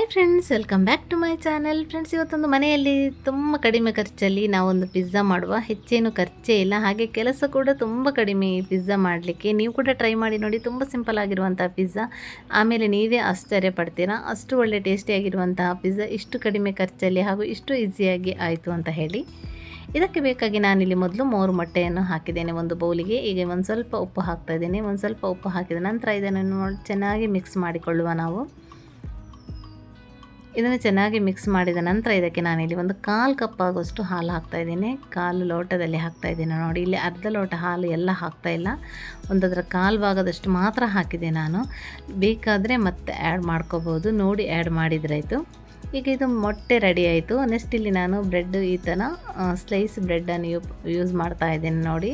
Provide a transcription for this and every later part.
Hi friends welcome back to my channel friends ಇವತ್ತೊಂದು ಮನೆಯಲ್ಲಿ ತುಂಬ ಕಡಿಮೆ ಖರ್ಚಲ್ಲಿ ನಾವೊಂದು ಪಿಜ್ಜಾ ಮಾಡುವ. ಹೆಚ್ಚೇನು ಖರ್ಚೇ ಇಲ್ಲ. ಹಾಗೆ ಕೆಲಸ ಕೂಡ ತುಂಬ ಕಡಿಮೆ ಈ ಪಿಜ್ಜಾ ಮಾಡಲಿಕ್ಕೆ. ನೀವು ಕೂಡ ಟ್ರೈ ಮಾಡಿ ನೋಡಿ. ತುಂಬ ಸಿಂಪಲ್ ಆಗಿರುವಂಥ ಪಿಜ್ಜಾ ಆಮೇಲೆ ನೀವೇ ಆಶ್ಚರ್ಯ ಪಡ್ತೀರಾ. ಅಷ್ಟು ಒಳ್ಳೆ ಟೇಸ್ಟಿಯಾಗಿರುವಂತಹ ಪಿಜ್ಜಾ ಇಷ್ಟು ಕಡಿಮೆ ಖರ್ಚಲ್ಲಿ ಹಾಗೂ ಇಷ್ಟು ಈಸಿಯಾಗಿ ಆಯಿತು ಅಂತ ಹೇಳಿ. ಇದಕ್ಕೆ ಬೇಕಾಗಿ ನಾನಿಲ್ಲಿ ಮೊದಲು ಮೂರು ಮೊಟ್ಟೆಯನ್ನು ಹಾಕಿದ್ದೇನೆ ಒಂದು ಬೌಲಿಗೆ. ಈಗ ಒಂದು ಸ್ವಲ್ಪ ಉಪ್ಪು ಹಾಕ್ತಾ ಇದ್ದೇನೆ. ಒಂದು ಸ್ವಲ್ಪ ಉಪ್ಪು ಹಾಕಿದ ನಂತರ ಇದನ್ನು ನೋಡಿ ಚೆನ್ನಾಗಿ ಮಿಕ್ಸ್ ಮಾಡಿಕೊಳ್ಳುವ ನಾವು. ಇದನ್ನು ಚೆನ್ನಾಗಿ ಮಿಕ್ಸ್ ಮಾಡಿದ ನಂತರ ಇದಕ್ಕೆ ನಾನಿಲ್ಲಿ ಒಂದು ಕಾಲು ಕಪ್ ಆಗೋಷ್ಟು ಹಾಲು ಹಾಕ್ತಾ ಇದ್ದೀನಿ. ಕಾಲು ಲೋಟದಲ್ಲಿ ಹಾಕ್ತಾ ಇದ್ದೀನಿ ನೋಡಿ, ಇಲ್ಲಿ ಅರ್ಧ ಲೋಟ ಹಾಲು ಎಲ್ಲ ಹಾಕ್ತಾ ಇಲ್ಲ. ಒಂದದರ ಕಾಲು ಭಾಗದಷ್ಟು ಮಾತ್ರ ಹಾಕಿದೆ ನಾನು. ಬೇಕಾದರೆ ಮತ್ತೆ ಆ್ಯಡ್ ಮಾಡ್ಕೋಬೋದು. ನೋಡಿ ಆ್ಯಡ್ ಮಾಡಿದ್ರಾಯಿತು ಈಗ ಇದು ಮೊಟ್ಟೆ ರೆಡಿ ಆಯಿತು. ನೆಕ್ಸ್ಟ್ ಇಲ್ಲಿ ನಾನು ಬ್ರೆಡ್ ಈ ಥರ ಸ್ಲೈಸ್ ಬ್ರೆಡ್ಡನ್ನು ಯೂಸ್ ಮಾಡ್ತಾ ಇದ್ದೀನಿ ನೋಡಿ.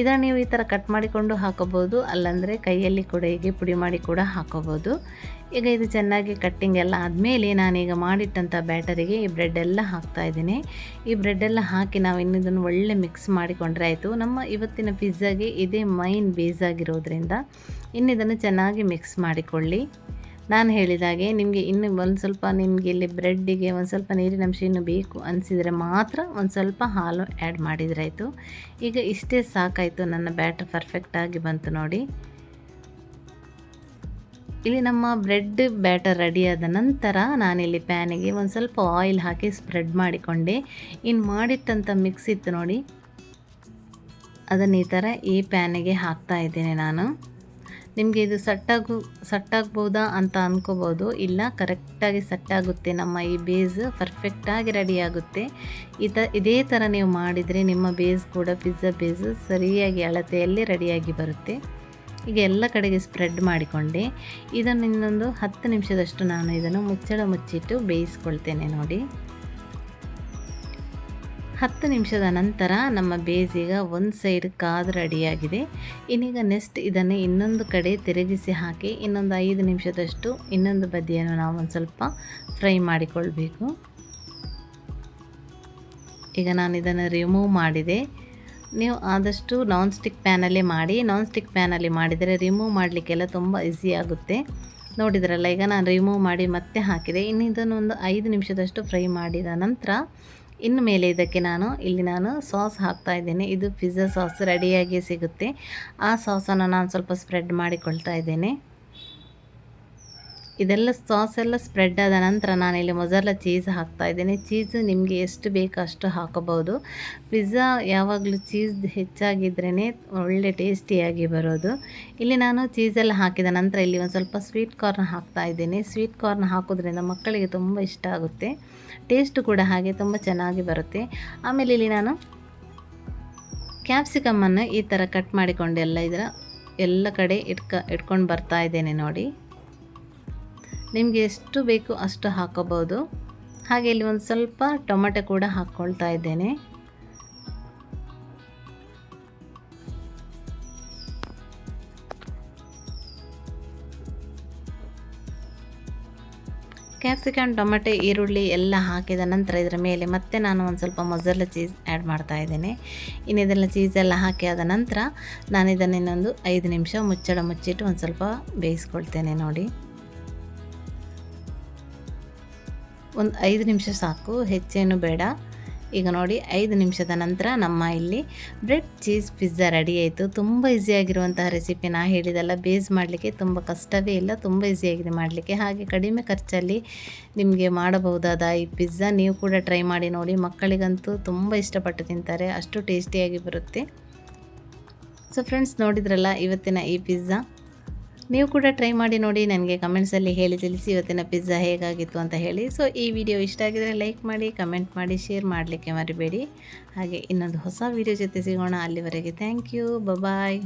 ಇದನ್ನು ನೀವು ಈ ಥರ ಕಟ್ ಮಾಡಿಕೊಂಡು ಹಾಕೋಬೋದು. ಅಲ್ಲಂದರೆ ಕೈಯಲ್ಲಿ ಕೂಡ ಹೀಗೆ ಪುಡಿ ಮಾಡಿ ಕೂಡ ಹಾಕೋಬೋದು. ಈಗ ಇದು ಚೆನ್ನಾಗಿ ಕಟ್ಟಿಂಗ್ ಎಲ್ಲ ಆದಮೇಲೆ ನಾನೀಗ ಮಾಡಿಟ್ಟಂಥ ಬ್ಯಾಟರಿಗೆ ಈ ಬ್ರೆಡ್ ಎಲ್ಲ ಹಾಕ್ತಾ ಇದ್ದೀನಿ. ಈ ಬ್ರೆಡ್ಡೆಲ್ಲ ಹಾಕಿ ನಾವು ಇನ್ನಿದನ್ನು ಒಳ್ಳೆ ಮಿಕ್ಸ್ ಮಾಡಿಕೊಂಡ್ರೆ ಆಯಿತು. ನಮ್ಮ ಇವತ್ತಿನ ಪಿಜ್ಜಾಗೆ ಇದೇ ಮೈನ್ ಬೇಸ್ ಆಗಿರೋದ್ರಿಂದ ಇನ್ನಿದನ್ನು ಚೆನ್ನಾಗಿ ಮಿಕ್ಸ್ ಮಾಡಿಕೊಳ್ಳಿ. ನಾನು ಹೇಳಿದಾಗೆ ನಿಮಗೆ ಇನ್ನು ಒಂದು ಸ್ವಲ್ಪ ನಿಮಗೆ ಇಲ್ಲಿ ಬ್ರೆಡ್ಡಿಗೆ ಒಂದು ಸ್ವಲ್ಪ ನೀರಿನ ಅಂಶ ಇನ್ನು ಬೇಕು ಅನಿಸಿದರೆ ಮಾತ್ರ ಒಂದು ಸ್ವಲ್ಪ ಹಾಲು ಆ್ಯಡ್ ಮಾಡಿದ್ರಾಯಿತು. ಈಗ ಇಷ್ಟೇ ಸಾಕಾಯಿತು, ನನ್ನ ಬ್ಯಾಟ್ರ್ ಪರ್ಫೆಕ್ಟಾಗಿ ಬಂತು ನೋಡಿ. ಇಲ್ಲಿ ನಮ್ಮ ಬ್ರೆಡ್ ಬ್ಯಾಟರ್ ರೆಡಿಯಾದ ನಂತರ ನಾನಿಲ್ಲಿ ಪ್ಯಾನಿಗೆ ಒಂದು ಸ್ವಲ್ಪ ಆಯಿಲ್ ಹಾಕಿ ಸ್ಪ್ರೆಡ್ ಮಾಡಿಕೊಂಡೆ. ಇನ್ನು ಮಾಡಿಟ್ಟಂಥ ಮಿಕ್ಸ್ ಇತ್ತು ನೋಡಿ. ಅದನ್ನು ಈ ಥರ ಈ ಪ್ಯಾನಿಗೆ ಹಾಕ್ತಾ ಇದ್ದೇನೆ ನಾನು. ನಿಮಗೆ ಇದು ಸಟ್ಟಾಗು, ಸಟ್ಟಾಗ್ಬೋದಾ ಅಂತ ಅಂದ್ಕೋಬೋದು ಇಲ್ಲ, ಕರೆಕ್ಟಾಗಿ ಸಟ್ಟಾಗುತ್ತೆ. ನಮ್ಮ ಈ ಬೇಸ್ ಪರ್ಫೆಕ್ಟಾಗಿ ರೆಡಿ ಆಗುತ್ತೆ ಇದ, ಇದೇ ಥರ ನೀವು ಮಾಡಿದರೆ ನಿಮ್ಮ ಬೇಸ್ ಕೂಡ, ಪಿಜ್ಜಾ ಬೇಸ್ ಸರಿಯಾಗಿ ಅಳತೆಯಲ್ಲಿ ರೆಡಿಯಾಗಿ ಬರುತ್ತೆ. ಈಗ ಎಲ್ಲ ಕಡೆಗೆ ಸ್ಪ್ರೆಡ್ ಮಾಡಿಕೊಂಡೆ. ಇದನ್ನು ಇನ್ನೊಂದು ಹತ್ತು ನಿಮಿಷದಷ್ಟು ನಾನು ಇದನ್ನು ಮುಚ್ಚಳ ಮುಚ್ಚಿಟ್ಟು ಬೇಯಿಸ್ಕೊಳ್ತೇನೆ ನೋಡಿ. ಹತ್ತು ನಿಮಿಷದ ನಂತರ ನಮ್ಮ ಬೇಸಿಗೆ ಒಂದು ಸೈಡ್ ಕಾದು ರೆಡಿಯಾಗಿದೆ. ಇನ್ನೀಗ ನೆಕ್ಸ್ಟ್ ಇದನ್ನು ಇನ್ನೊಂದು ಕಡೆ ತಿರುಗಿಸಿ ಹಾಕಿ ಇನ್ನೊಂದು ಐದು ನಿಮಿಷದಷ್ಟು ಇನ್ನೊಂದು ಬದಿಯನ್ನು ನಾವು ಒಂದು ಸ್ವಲ್ಪ ಫ್ರೈ ಮಾಡಿಕೊಳ್ಬೇಕು. ಈಗ ನಾನು ಇದನ್ನು ರಿಮೂವ್ ಮಾಡಿದೆ. ನೀವು ಆದಷ್ಟು ನಾನ್ ಸ್ಟಿಕ್ ಪ್ಯಾನಲ್ಲೇ ಮಾಡಿ ನಾನ್ ಸ್ಟಿಕ್ ಪ್ಯಾನಲ್ಲಿ ಮಾಡಿದರೆ ರಿಮೂವ್ ಮಾಡಲಿಕ್ಕೆಲ್ಲ ತುಂಬ ಈಸಿ ಆಗುತ್ತೆ. ನೋಡಿದ್ರಲ್ಲ, ಈಗ ನಾನು ರಿಮೂವ್ ಮಾಡಿ ಮತ್ತೆ ಹಾಕಿದೆ. ಇನ್ನು ಇದನ್ನು ಒಂದು ಐದು ನಿಮಿಷದಷ್ಟು ಫ್ರೈ ಮಾಡಿದ ನಂತರ ಇನ್ನು ಮೇಲೆ ಇದಕ್ಕೆ ನಾನು, ಇಲ್ಲಿ ನಾನು ಸಾಸ್ ಹಾಕ್ತಾ ಇದ್ದೇನೆ. ಇದು ಪಿಜ್ಜಾ ಸಾಸ್ ರೆಡಿಯಾಗಿ ಸಿಗುತ್ತೆ. ಆ ಸಾಸನ್ನು ನಾನು ಸ್ವಲ್ಪ ಸ್ಪ್ರೆಡ್ ಮಾಡಿಕೊಳ್ತಾ ಇದ್ದೇನೆ. ಇದೆಲ್ಲ ಸಾಸ್ ಎಲ್ಲ ಸ್ಪ್ರೆಡ್ ಆದ ನಂತರ ನಾನಿಲ್ಲಿ ಮೊಸರಲ್ಲ ಚೀಸ್ ಹಾಕ್ತಾ ಇದ್ದೇನೆ. ಚೀಸ್ ನಿಮಗೆ ಎಷ್ಟು ಬೇಕೋ ಅಷ್ಟು ಹಾಕೋಬೋದು ಪಿಜ್ಜಾ ಯಾವಾಗಲೂ ಚೀಸ್ ಹೆಚ್ಚಾಗಿದ್ರೇ ಒಳ್ಳೆ ಟೇಸ್ಟಿಯಾಗಿ ಬರೋದು. ಇಲ್ಲಿ ನಾನು ಚೀಸೆಲ್ಲ ಹಾಕಿದ ನಂತರ ಇಲ್ಲಿ ಒಂದು ಸ್ವಲ್ಪ ಸ್ವೀಟ್ ಕಾರ್ನ್ ಹಾಕ್ತಾ ಇದ್ದೇನೆ. ಸ್ವೀಟ್ ಕಾರ್ನ್ ಹಾಕೋದ್ರಿಂದ ಮಕ್ಕಳಿಗೆ ತುಂಬ ಇಷ್ಟ ಆಗುತ್ತೆ. ಟೇಸ್ಟ್ ಕೂಡ ಹಾಗೆ ತುಂಬ ಚೆನ್ನಾಗಿ ಬರುತ್ತೆ. ಆಮೇಲೆ ಇಲ್ಲಿ ನಾನು ಕ್ಯಾಪ್ಸಿಕಮ್ಮನ್ನು ಈ ಥರ ಕಟ್ ಮಾಡಿಕೊಂಡೆಲ್ಲ ಇದರ ಎಲ್ಲ ಕಡೆ ಇಟ್ಕ ಇಟ್ಕೊಂಡು ಬರ್ತಾ ಇದ್ದೇನೆ ನೋಡಿ. ನಿಮಗೆ ಎಷ್ಟು ಬೇಕು ಅಷ್ಟು ಹಾಕೋಬೋದು. ಹಾಗೆ ಇಲ್ಲಿ ಒಂದು ಸ್ವಲ್ಪ ಟೊಮೆಟೊ ಕೂಡ ಹಾಕ್ಕೊಳ್ತಾ ಇದ್ದೇನೆ. ಕ್ಯಾಪ್ಸಿಕಮ್, ಟೊಮೆಟೊ, ಈರುಳ್ಳಿ ಎಲ್ಲ ಹಾಕಿದ ನಂತರ ಇದರ ಮೇಲೆ ಮತ್ತೆ ನಾನು ಒಂದು ಸ್ವಲ್ಪ ಮೊಸರಲ್ಲ ಚೀಸ್ ಆ್ಯಡ್ ಮಾಡ್ತಾ ಇದ್ದೇನೆ. ಇನ್ನು ಇದೆಲ್ಲ ಚೀಸೆಲ್ಲ ಹಾಕಿ ಆದ ನಂತರ ನಾನು ಇದನ್ನು ಇನ್ನೊಂದು ಐದು ನಿಮಿಷ ಮುಚ್ಚಳ ಮುಚ್ಚಿಟ್ಟು ಒಂದು ಸ್ವಲ್ಪ ಬೇಯಿಸ್ಕೊಳ್ತೇನೆ ನೋಡಿ. ಒಂದು ಐದು ನಿಮಿಷ ಸಾಕು, ಹೆಚ್ಚೇನು ಬೇಡ. ಈಗ ನೋಡಿ, ಐದು ನಿಮಿಷದ ನಂತರ ನಮ್ಮ ಇಲ್ಲಿ ಬ್ರೆಡ್ ಚೀಸ್ ಪಿಜ್ಜಾ ರೆಡಿ ಆಯಿತು. ತುಂಬ ಈಸಿಯಾಗಿರುವಂತಹ ರೆಸಿಪಿ ನಾ ಹೇಳಿದೆಲ್ಲ ಬೇಸ್ ಮಾಡಲಿಕ್ಕೆ ತುಂಬ ಕಷ್ಟವೇ ಇಲ್ಲ, ತುಂಬ ಈಸಿಯಾಗಿದೆ ಮಾಡಲಿಕ್ಕೆ. ಹಾಗೆ ಕಡಿಮೆ ಖರ್ಚಲ್ಲಿ ನಿಮಗೆ ಮಾಡಬಹುದಾದ ಈ ಪಿಜ್ಜಾ ನೀವು ಕೂಡ ಟ್ರೈ ಮಾಡಿ ನೋಡಿ. ಮಕ್ಕಳಿಗಂತೂ ತುಂಬ ಇಷ್ಟಪಟ್ಟು ತಿಂತಾರೆ, ಅಷ್ಟು ಟೇಸ್ಟಿಯಾಗಿ ಬರುತ್ತೆ. ಸೊ ಫ್ರೆಂಡ್ಸ್ ನೋಡಿದ್ರಲ್ಲ ಇವತ್ತಿನ ಈ ಪಿಜ್ಜಾ? ನೀವು ಕೂಡ ಟ್ರೈ ಮಾಡಿ ನೋಡಿ, ನನಗೆ ಕಮೆಂಟ್ಸಲ್ಲಿ ಹೇಳಿ ತಿಳಿಸಿ, ಇವತ್ತಿನ ಪಿಜ್ಜಾ ಹೇಗಾಗಿತ್ತು ಅಂತ ಹೇಳಿ. ಸೊ ಈ ವಿಡಿಯೋ ಇಷ್ಟ ಆಗಿದರೆ ಲೈಕ್ ಮಾಡಿ ಕಮೆಂಟ್ ಮಾಡಿ ಶೇರ್ ಮಾಡಲಿಕ್ಕೆ ಮರಿಬೇಡಿ. ಹಾಗೆ ಇನ್ನೊಂದು ಹೊಸ ವಿಡಿಯೋ ಜೊತೆ ಸಿಗೋಣ. ಅಲ್ಲಿವರೆಗೆ ಥ್ಯಾಂಕ್ ಯು ಬಾಯ್